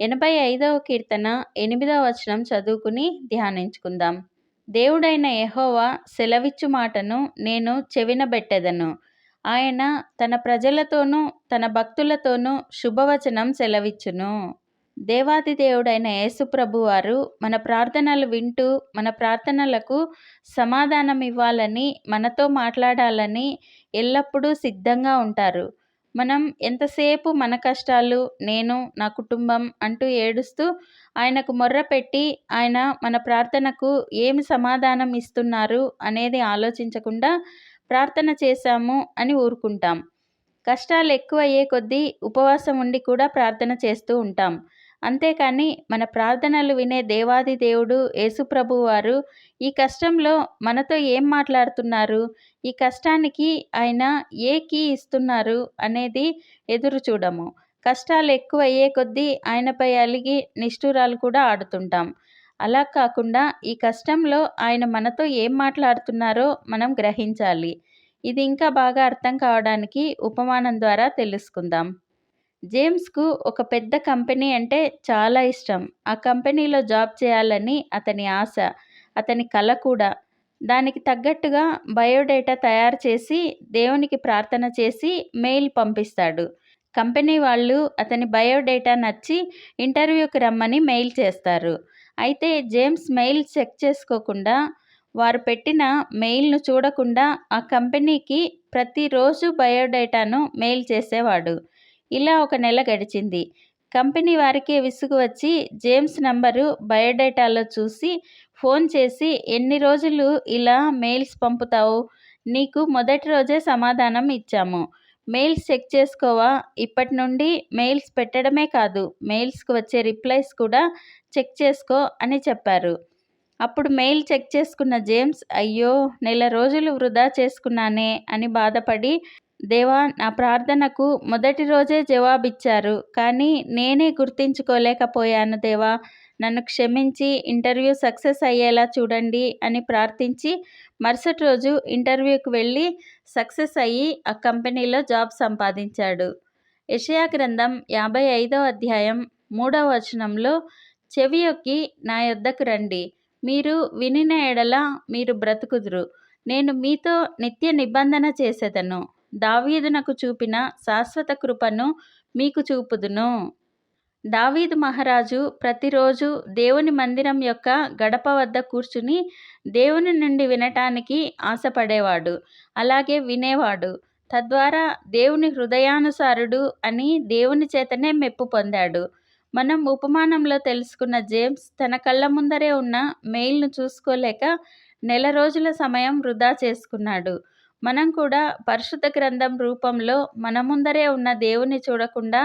ఎనభై ఐదవ కీర్తన ఎనిమిదవ వచనం చదువుకుని ధ్యానించుకుందాం. దేవుడైన యహోవా సెలవిచ్చు మాటను నేను చెవినబెట్టెదను. ఆయన తన ప్రజలతోనూ తన భక్తులతోనూ శుభవచనం సెలవిచ్చును. దేవాది దేవుడైన యేసుప్రభు వారు మన ప్రార్థనలు వింటూ మన ప్రార్థనలకు సమాధానం ఇవ్వాలని మనతో మాట్లాడాలని ఎల్లప్పుడూ సిద్ధంగా ఉంటారు. మనం ఎంతసేపు మన కష్టాలు నేను నా కుటుంబం అంటూ ఏడుస్తూ ఆయనకు మొర్ర పెట్టి ఆయన మన ప్రార్థనకు ఏమి సమాధానం ఇస్తున్నారు అనేది ఆలోచించకుండా ప్రార్థన చేశాము అని ఊరుకుంటాం. కష్టాలు ఎక్కువ అయ్యే కొద్దీ ఉపవాసం ఉండి కూడా ప్రార్థన చేస్తూ ఉంటాం. అంతేకాని మన ప్రార్థనలు వినే దేవాది దేవుడు యేసుప్రభు వారు ఈ కష్టంలో మనతో ఏం మాట్లాడుతున్నారు? ఈ కష్టానికి ఆయన ఏ కీ ఇస్తున్నారు? అనేది ఎదురు చూడము. కష్టాలు ఎక్కువ అయ్యే కొద్దీ ఆయనపై అలిగి నిష్ఠురాలు కూడా ఆడుతుంటాం. అలా కాకుండా ఈ కష్టంలో ఆయన మనతో ఏం మాట్లాడుతున్నారో మనం గ్రహించాలి. ఇది ఇంకా బాగా అర్థం కావడానికి ఉపమానం ద్వారా తెలుసుకుందాం. జేమ్స్కు ఒక పెద్ద కంపెనీ అంటే చాలా ఇష్టం. ఆ కంపెనీలో జాబ్ చేయాలని అతని ఆశ అతని కల కూడా. దానికి తగ్గట్టుగా బయోడేటా తయారు చేసి దేవునికి ప్రార్థన చేసి మెయిల్ పంపిస్తాడు. కంపెనీ వాళ్ళు అతని బయోడేటా నచ్చి ఇంటర్వ్యూకి రమ్మని మెయిల్ చేస్తారు. అయితే జేమ్స్ మెయిల్ చెక్ చేసుకోకుండా వారు పెట్టిన మెయిల్ను చూడకుండా ఆ కంపెనీకి ప్రతిరోజు బయోడేటాను మెయిల్ చేసేవాడు. ఇలా ఒక నెల గడిచింది. కంపెనీ వారికే విసుగు వచ్చి జేమ్స్ నంబరు బయోడేటాలో చూసి ఫోన్ చేసి ఎన్ని రోజులు ఇలా మెయిల్స్ పంపుతావు? నీకు మొదటి రోజే సమాధానం ఇచ్చాము. మెయిల్స్ చెక్ చేసుకోవా? ఇప్పటి నుండి మెయిల్స్ పెట్టడమే కాదు మెయిల్స్కి వచ్చే రిప్లైస్ కూడా చెక్ చేసుకో అని చెప్పారు. అప్పుడు మెయిల్ చెక్ చేసుకున్న జేమ్స్ అయ్యో నెల రోజులు వృధా చేసుకున్నానే అని బాధపడి దేవా నా ప్రార్థనకు మొదటి రోజే జవాబిచ్చారు కానీ నేనే గుర్తించుకోలేకపోయాను దేవా. నన్ను క్షమించి ఇంటర్వ్యూ సక్సెస్ అయ్యేలా చూడండి అని ప్రార్థించి మరుసటి రోజు ఇంటర్వ్యూకి వెళ్ళి సక్సెస్ అయ్యి ఆ కంపెనీలో జాబ్ సంపాదించాడు. యషయా గ్రంథం యాభై ఐదో అధ్యాయం మూడవ వచనంలో చెవి యొక్కి నా యొద్దకు రండి. మీరు వినిన ఎడల మీరు బ్రతుకుదురు. నేను మీతో నిత్య నిబంధన చేసేదను. దావీదునకు చూపిన శాశ్వత కృపను మీకు చూపుదును. దావీదు మహారాజు ప్రతిరోజు దేవుని మందిరం యొక్క గడప వద్ద కూర్చుని దేవుని నుండి వినటానికి ఆశపడేవాడు అలాగే వినేవాడు. తద్వారా దేవుని హృదయానుసారుడు అని దేవుని చేతనే మెప్పు పొందాడు. మనం ఉపమానంలో తెలుసుకున్న జేమ్స్ తన కళ్ళ ముందరే ఉన్న మెయిల్ను చూసుకోలేక నెల రోజుల సమయం వృధా చేసుకున్నాడు. మనం కూడా పరిశుద్ధ గ్రంథం రూపంలో మన ముందరే ఉన్న దేవుని చూడకుండా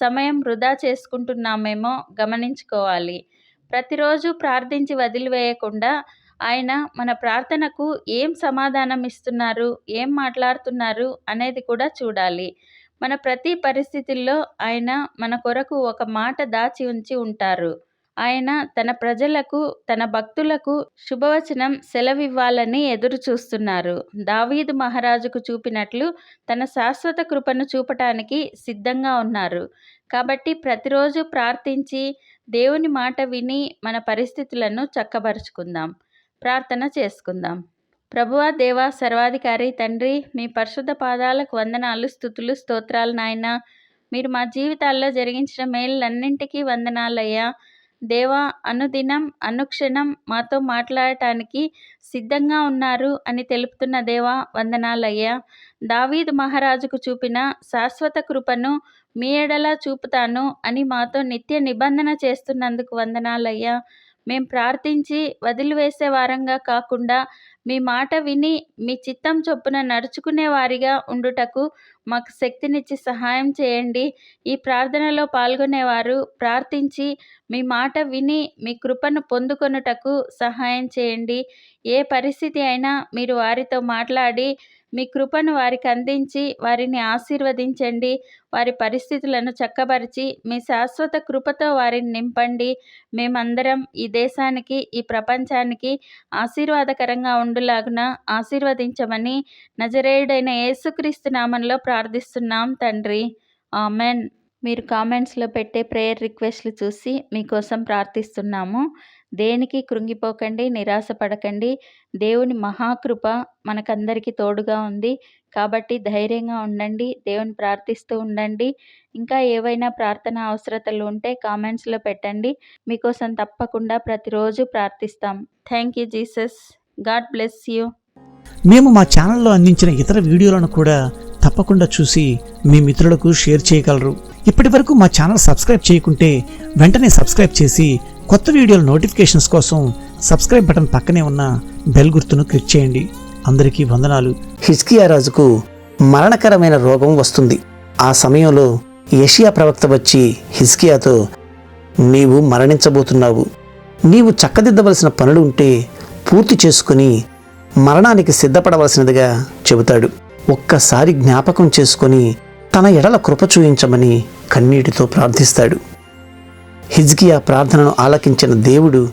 సమయం వృధా చేసుకుంటున్నామేమో గమనించుకోవాలి. ప్రతిరోజు ప్రార్థించి వదిలివేయకుండా ఆయన మన ప్రార్థనకు ఏం సమాధానం ఇస్తున్నారు ఏం మాట్లాడుతున్నారు అనేది కూడా చూడాలి. మన ప్రతి పరిస్థితుల్లో ఆయన మన కొరకు ఒక మాట దాచి ఉంచి ఉంటారు. ఆయన తన ప్రజలకు తన భక్తులకు శుభవచనం సెలవివ్వాలని ఎదురు చూస్తున్నారు. దావీదు మహారాజుకు చూపినట్లు తన శాశ్వత కృపను చూపటానికి సిద్ధంగా ఉన్నారు. కాబట్టి ప్రతిరోజు ప్రార్థించి దేవుని మాట విని మన పరిస్థితులను చక్కబరుచుకుందాం. ప్రార్థన చేసుకుందాం. ప్రభువా దేవా సర్వాధికారి తండ్రి మీ పరిశుద్ధ పాదాలకు వందనాలు స్థుతులు స్తోత్రాలు నాయన. మీరు మా జీవితాల్లో జరిగించిన మేళ్ళన్నింటికీ వందనాలయ్యా. దేవా అనుదినం అనుక్షణం మాతో మాట్లాడటానికి సిద్ధంగా ఉన్నారు అని తెలుపుతున్న దేవా వందనాలయ్యా. దావీద్ మహారాజుకు చూపిన శాశ్వత కృపను మీ ఎడలా చూపుతాను అని మాతో నిత్య నిబంధన చేస్తున్నందుకు వందనాలయ్యా. మేము ప్రార్థించి వదిలివేసే వారంగా కాకుండా మీ మాట విని మీ చిత్తం చొప్పున నడుచుకునే వారిగా ఉండుటకు మాకు శక్తినిచ్చి సహాయం చేయండి. ఈ ప్రార్థనలో పాల్గొనేవారు ప్రార్థించి మీ మాట విని మీ కృపను పొందుకొనుటకు సహాయం చేయండి. ఏ పరిస్థితి అయినా మీరు వారితో మాట్లాడి మీ కృపను వారికి అందించి వారిని ఆశీర్వదించండి. వారి పరిస్థితులను చక్కబరిచి మీ శాశ్వత కృపతో వారిని నింపండి. మేమందరం ఈ దేశానికి ఈ ప్రపంచానికి ఆశీర్వాదకరంగా ఉండులాగున ఆశీర్వదించమని నజరేయుడైన యేసుక్రీస్తు నామంలో ప్రార్థిస్తున్నాం తండ్రి. ఆమెన్. మీరు కామెంట్స్లో పెట్టే ప్రేయర్ రిక్వెస్ట్లు చూసి మీకోసం ప్రార్థిస్తున్నాము. దేనికి కృంగిపోకండి నిరాశపడకండి. దేవుని మహాకృప మనకందరికీ తోడుగా ఉంది. కాబట్టి ధైర్యంగా ఉండండి దేవుని ప్రార్థిస్తూ ఉండండి. ఇంకా ఏవైనా ప్రార్థన అవసరతలు ఉంటే కామెంట్స్లో పెట్టండి. మీకోసం తప్పకుండా ప్రతిరోజు ప్రార్థిస్తాం. Thank you Jesus. God bless you. మేము మా ఛానల్లో అందించిన ఇతర వీడియోలను కూడా తప్పకుండా చూసి మీ మిత్రులకు షేర్ చేయగలరు. ఇప్పటి వరకు మా ఛానల్ సబ్స్క్రైబ్ చేయకుంటే వెంటనే సబ్స్క్రైబ్ చేసి కొత్త వీడియోల నోటిఫికేషన్స్ కోసం సబ్స్క్రైబ్ బటన్ పక్కనే ఉన్న బెల్ గుర్తును క్లిక్ చేయండి. అందరికీ వందనాలు. హిజ్కియా రాజుకు మరణకరమైన రోగం వస్తుంది. ఆ సమయంలో యషియా ప్రవక్త వచ్చి హిజ్కియాతో నీవు మరణించబోతున్నావు. నీవు చక్కదిద్దవలసిన పనులు ఉంటే పూర్తి చేసుకుని మరణానికి సిద్ధపడవలసినదిగా చెబుతాడు. ఒక్కసారి జ్ఞాపకం చేసుకొని తన ఎడల కృప చూయించమని కన్నీటితో ప్రార్థిస్తాడు. హిజ్కియా ప్రార్థనను ఆలకించిన దేవుడు